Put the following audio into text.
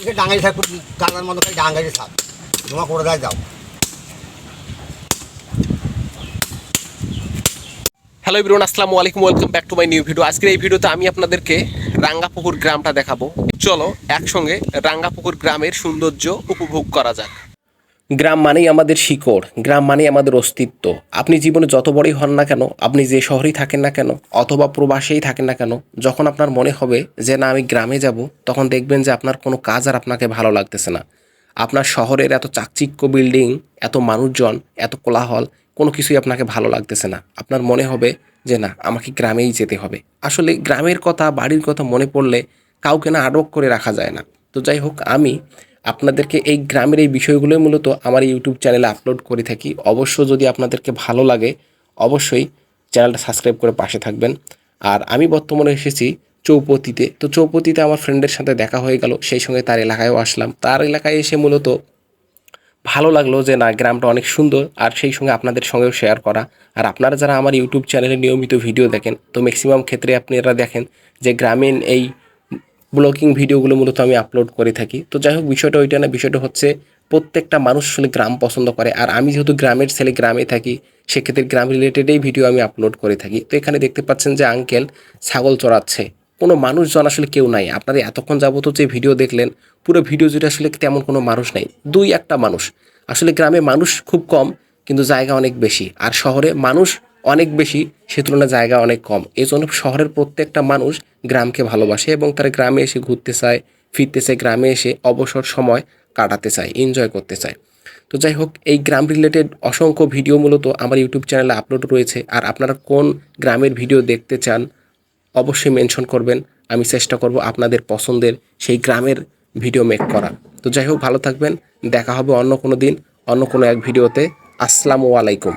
দিকে ডাঙ্গাই থাক কালার মতো খালি ডাঙ্গাই থাক তোমার করে দেয় যাও? হ্যালো ইব্রুন আসসালামু আলাইকুম welcome back to my new video আজকের এই ভিডিওতে আমি আপনাদেরকে রাঙ্গাপুকুর গ্রামটা দেখাবো। চলো একসঙ্গে রাঙ্গাপুকুর গ্রামের সৌন্দর্য উপভোগ করা যাক। গ্রাম মানেই আমাদের শিকড়, গ্রাম মানেই আমাদের অস্তিত্ব। আপনি জীবনে যত বড়ই হন না কেন, আপনি যে শহরেই থাকেন না কেন, অথবা প্রবাসেই থাকেন না কেন, যখন আপনার মনে হবে যে না, আমি গ্রামে যাব, তখন দেখবেন যে আপনার কোনো কাজ আর আপনাকে ভালো লাগতেছে না। আপনার শহরের এত চাকচিক্য বিল্ডিং এত মানুষজন, এত কোলাহল, কোনো কিছুই আপনাকে ভালো লাগতেছে না। আপনার মনে হবে যে না, আমাকে গ্রামেই যেতে হবে। আসলে গ্রামের কথা, বাড়ির কথা মনে পড়লে কাউকে না আটক করে রাখা যায় না। তো যাই হোক, আমি আপনাদেরকে এই গ্রামের এই বিষয়গুলোই মূলত আমার ইউটিউব চ্যানেলে আপলোড করে থাকি। অবশ্য যদি আপনাদেরকে ভালো লাগে, অবশ্যই চ্যানেলটা সাবস্ক্রাইব করে পাশে থাকবেন। আর আমি বর্তমানে এসেছি চৌপতিতে। তো চৌপতিতে আমার ফ্রেন্ডের সাথে দেখা হয়ে গেল, সেই সঙ্গে তার এলাকায়ও আসলাম। তার এলাকায় এসে মূলত ভালো লাগল যে, না, গ্রামটা অনেক সুন্দর। আর সেই সঙ্গে আপনাদের সঙ্গেও শেয়ার করা। আর আপনারা যারা আমার ইউটিউব চ্যানেলে নিয়মিত ভিডিও দেখেন, তো ম্যাক্সিমাম ক্ষেত্রে আপনারা দেখেন যে, গ্রামীণ এই ব্লগিং ভিডিওগুলো মূলত আমি আপলোড করে থাকি। তো যাই হোক বিষয়টা ওইটা না, বিষয়টা হচ্ছে প্রত্যেকটা মানুষ আসলে গ্রাম পছন্দ করে। আর আমি যেহেতু গ্রামের ছেলে, গ্রামে থাকি, সেক্ষেত্রে গ্রাম রিলেটেডেই ভিডিও আমি আপলোড করে থাকি। তো এখানে দেখতে পাচ্ছেন যে আঙ্কেল ছাগল চড়াচ্ছে। কোনো মানুষজন আসলে কেউ নাই। আপনারা এতক্ষণ যাবত যে ভিডিও দেখলেন, পুরো ভিডিও জুড়ে আসলে তেমন কোনো মানুষ নাই। দুই একটা মানুষ। আসলে গ্রামে মানুষ খুব কম, কিন্তু জায়গা অনেক বেশি। আর শহরে মানুষ অনেক বেশি, সে তুলনায় জায়গা অনেক কম। এই জন্য শহরের প্রত্যেকটা মানুষ গ্রামকে ভালোবাসে এবং তারা গ্রামে এসে ঘুরতে চায়, ফিরতে চায়, গ্রামে এসে অবসর সময় কাটাতে চায় এনজয় করতে চায়। তো যাই হোক, এই গ্রাম রিলেটেড অসংখ্য ভিডিও মূলত আমার ইউটিউব চ্যানেলে আপলোড রয়েছে। আর আপনারা কোন গ্রামের ভিডিও দেখতে চান, অবশ্যই মেনশন করবেন। আমি চেষ্টা করব আপনাদের পছন্দের সেই গ্রামের ভিডিও মেক করার। তো যাই হোক, ভালো থাকবেন। দেখা হবে অন্য কোনো দিন, অন্য কোনো এক ভিডিওতে আসসালামু আলাইকুম।